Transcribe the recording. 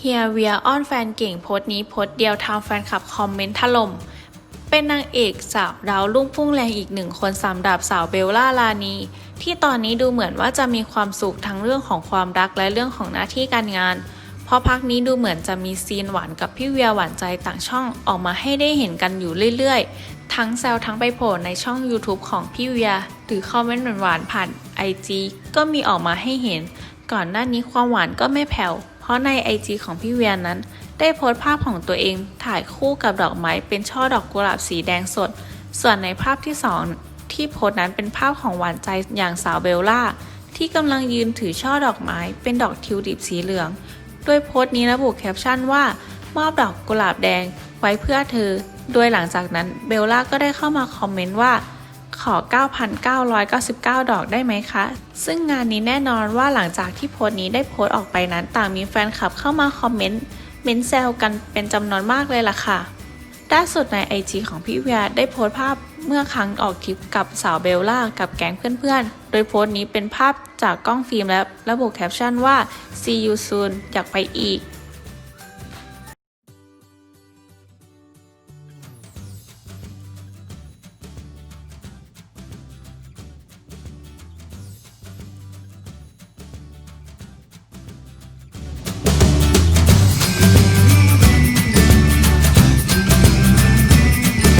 เฮียเวียอ้อนแฟนเก่งโพสต์นี้โพสต์เดียวทำแฟนคลับคอมเมนต์ถล่ม เป็นนางเอกสาวดาวรุ่งพุ่งแรงอีกหนึ่งคนสำหรับสาวเบลล่าลานี ที่ตอนนี้ดูเหมือนว่าจะมีความสุขทั้งเรื่องของความรักและเรื่องของหน้าที่การงาน เพราะพักนี้ดูเหมือนจะมีซีนหวานกับพี่เวียหวานใจต่างช่องออกมาให้ได้เห็นกันอยู่เรื่อยๆ ทั้งแซวทั้งไปโผล่ในช่อง YouTube ของพี่เวียหรือคอมเมนต์หวานๆผ่าน IG ก็มีออกมาให้เห็น ก่อนหน้านี้ความหวานก็ไม่แผ่ว ราะใน IG ของพี่เวียนนั้น ได้โพสต์ภาพของตัวเองถ่ายคู่กับดอกไม้เป็นช่อดอกกุหลาบสีแดงสด ส่วนในภาพที่สองที่โพสต์นั้นเป็นภาพของหวานใจอย่างสาวเบลล่า ที่กำลังยืนถือช่อดอกไม้ เป็นดอกทิวลิปสีเหลืองโดยโพสต์นี้ระบุแคปชั่นว่า มอบดอกกุหลาบแดงไว้เพื่อเธอ โดยหลังจากนั้นเบลล่าก็ได้เข้ามาคอมเมนต์ว่า ขอ 9,999 ดอกได้ไหมคะ ซึ่งงานนี้แน่นอนว่าหลังจากที่โพสต์นี้ได้โพสต์ออกไปนั้น ต่างมีแฟนคลับเข้ามาคอมเมนต์เมนแซวกันเป็นจำนวนมากเลยล่ะค่ะล่าสุดใน IG ของพี่เวียได้โพสต์ภาพเมื่อครั้งออกทริปกับสาวเบลล่ากับแก๊งเพื่อนๆ โดยโพสต์นี้เป็นภาพจากกล้องฟิล์มและระบุแคปชั่นว่า see you soon อยากไปอีก